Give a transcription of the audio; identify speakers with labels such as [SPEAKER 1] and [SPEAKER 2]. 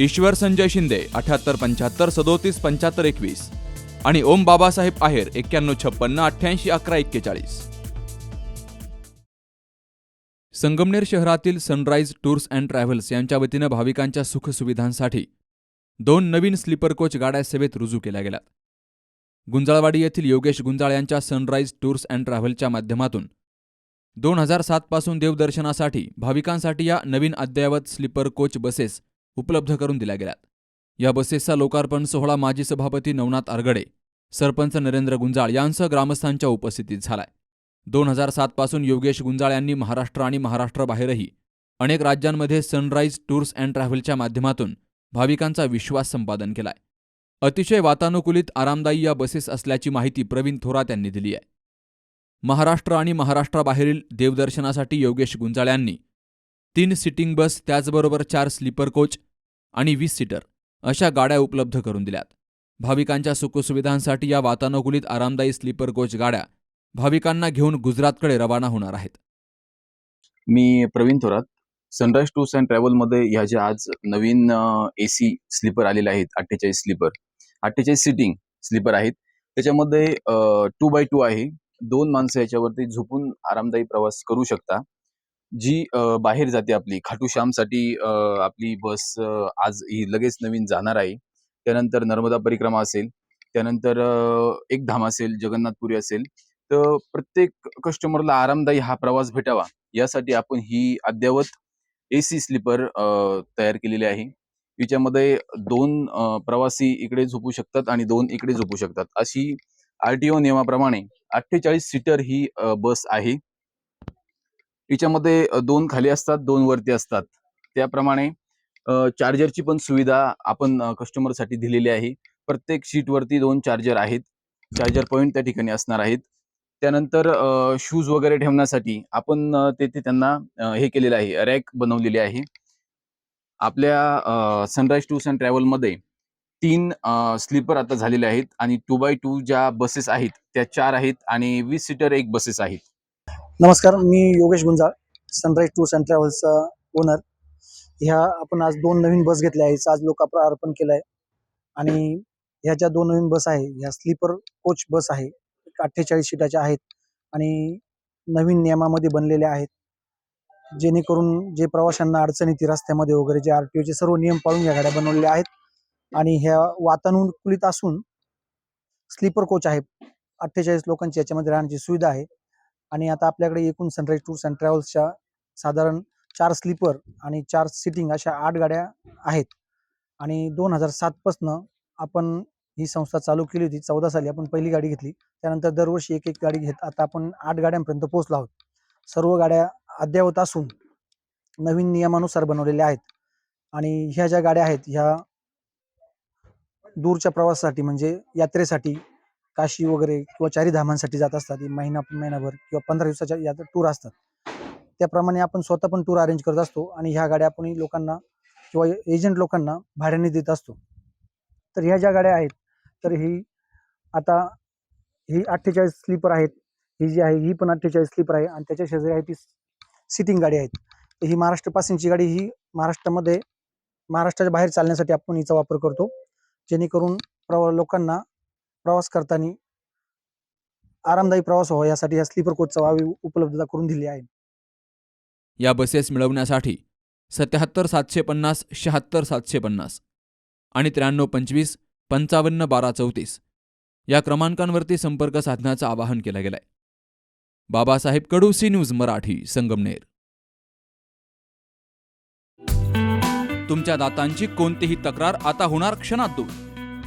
[SPEAKER 1] ईश्वर संजय शिंदे अठ्याहत्तर पंच्याहत्तर सदोतीस पंच्याहत्तर एकवीस. आणि ओम बाबासाहेब आहेर एक्क्याण्णव छप्पन्न अठ्ठ्याऐंशी अकरा एक्केचाळीस. संगमनेर शहरातील सनराइज टूर्स अँड ट्रॅव्हल्स यांच्या वतीनं भाविकांच्या सुखसुविधांसाठी दोन नवीन स्लीपर कोच गाड्या सेवेत रुजू केल्या गेल्या गुंजाळवाडी येथील योगेश गुंजाळ यांच्या सनराइज टूर्स अँड ट्रॅव्हलच्या माध्यमातून दोन हजार सातपासून देवदर्शनासाठी भाविकांसाठी या नवीन अद्ययावत स्लीपर कोच बसेस उपलब्ध करून दिल्या गेल्यात. या बसेसचा लोकार्पण सोहळा माजी सभापती नवनाथ आरगडे सरपंच नरेंद्र गुंजाळ यांसह ग्रामस्थांच्या उपस्थितीत झालाय. दोन हजार सातपासून योगेश गुंजाळ यांनी महाराष्ट्र आणि महाराष्ट्राबाहेरही अनेक राज्यांमध्ये सनराईज टूर्स अँड ट्रॅव्हलच्या माध्यमातून भाविकांचा विश्वास संपादन केलाय. अतिशय वातानुकूलित आरामदायी या बसेस असल्याची माहिती प्रवीण थोरात यांनी दिली आहे. महाराष्ट्र आणि महाराष्ट्राबाहेरील देवदर्शनासाठी योगेश गुंजाळ यांनी तीन सिटिंग बस त्याचबरोबर चार स्लीपर कोच आणि वीस सीटर अशा गाड्या उपलब्ध करून दिल्यात. भाविकांच्या सुखसुविधांसाठी या वातानुकूलित आरामदायी स्लीपर कोच गाड्या भाविकांना घेऊन गुजरातकडे रवाना होणार आहेत.
[SPEAKER 2] मी Pravin Thorat. Sunrise tours and ट्रॅव्हलमध्ये ह्या ज्या आज नवीन ए सी स्लीपर आलेले आहेत अठ्ठेचाळीस स्लीपर. अठ्ठेचाळीस सिटिंग स्लीपर आहेत. त्याच्यामध्ये टू बाय टू आहे. दोन माणसं याच्यावरती झोपून आरामदायी प्रवास करू शकता. जी बाहेर जाते आपली. खाटूश्यामसाठी आपली बस आज ही लगेच नवीन जाणार आहे. त्यानंतर नर्मदा परिक्रमा असेल. त्यानंतर एक धाम असेल जगन्नाथपुरी असेल. तर प्रत्येक कस्टमरला आरामदायी हा प्रवास भेटावा. यासाठी आपण ही अद्ययावत ए सी स्लीपर तयार केलेली आहे. हिच्यामध्ये दोन प्रवासी इकडे झोपू शकतात आणि दोन इकडे झोपू शकतात. अशी आरटीओ नियमाप्रमाणे अठ्ठेचाळीस सीटर ही बस आहे. हिच्यामध्ये दोन खाली असतात दोन वरती असतात. त्याप्रमाणे चार्जरची पण सुविधा आपण कस्टमरसाठी दिलेली आहे. प्रत्येक सीटवरती दोन चार्जर आहेत. चार्जर पॉईंट त्या ठिकाणी असणार आहेत. त्यानंतर शूज वगैरे ठेवण्यासाठी आपण तेथे त्यांना हे केलेलं आहे रॅक बनवलेली आहे. आपल्या सनराईज टूर्स अँड ट्रॅव्हलमध्ये तीन स्लीपर आता झालेले आहेत आणि टू बाय टू ज्या बसेस आहेत त्या चार आहेत आणि वीस सीटर एक बसेस आहेत.
[SPEAKER 3] नमस्कार मी Yogesh Gunjal sunrise tours and ट्रॅव्हल्सचा owner ह्या आपण आज दोन नवीन बस घेतल्या आहेत. आज लोकार्पण केलं आहे आणि ह्या ज्या दोन नवीन बस आहे ह्या स्लीपर कोच बस आहे अठ्ठेचाळीस सीटाच्या आहेत आणि नवीन नियमामध्ये बनलेल्या आहेत. जेणेकरून जे प्रवाशांना अडचण येते रस्त्यामध्ये वगैरे जे आर टी ओचे सर्व नियम पाळून ह्या गाड्या बनवलेल्या आहेत. आणि ह्या वातानुकूलित असून स्लीपर कोच आहे. अठ्ठेचाळीस लोकांची याच्यामध्ये राहण्याची सुविधा आहे. आणि आता आपल्याकडे एकूण सनराईज टूर्स अँड ट्रॅव्हल्सच्या साधारण चार स्लीपर आणि चार सिटिंग अशा आठ गाड्या आहेत. आणि दोन हजार सातपासनं आपण ही संस्था चालू केली होती चौदा साली आपण पहिली गाडी घेतली. त्यानंतर दरवर्षी एक एक गाडी घेत आता आपण आठ गाड्यांपर्यंत पोहोचलो आहोत. सर्व गाड्या अद्ययावत असून नवीन नियमानुसार बनवलेल्या आहेत. आणि ह्या ज्या गाड्या आहेत ह्या दूरच्या प्रवासासाठी म्हणजे यात्रेसाठी काशी वगैरे किंवा चारी धामांसाठी जात असतात महिना महिनाभर किंवा पंधरा दिवसाच्या या टूर असतात. त्याप्रमाणे आपण स्वतः पण टूर अरेंज करत असतो आणि ह्या गाड्या आपण लोकांना किंवा एजंट लोकांना भाड्याने देत असतो. तर ह्या ज्या गाड्या आहेत तर ही आता ही अठ्ठेचाळीस स्लीपर आहेत ही जी आहे ही पण अठ्ठेचाळीस स्लीपर आहे आणि त्याच्या शेजारी आहे ती सिटिंग गाडी आहेत. ही महाराष्ट्र पासिंगची गाडी ही महाराष्ट्रामध्ये महाराष्ट्राच्या बाहेर चालण्यासाठी आपण हिचा वापर करतो. जेणेकरून प्रवा लोकांना प्रवास करताना आरामदायी प्रवास व्हावा यासाठी या स्लीपर कोचचा वावी उपलब्धता करून दिली आहे.
[SPEAKER 1] या बसेस मिळवण्यासाठी सत्याहत्तर सातशे पन्नास शहात्तर सातशे पन्नास आणि त्र्याण्णव पंचवीस पंचावन्न बारा चौतीस या क्रमांकांवरती संपर्क साधण्याचं आवाहन केलं गेलंय. Babasaheb Kadu C news Marathi Sangamner. तुमच्या दातांची कोणतीही तक्रार आता होणार क्षणात दूर.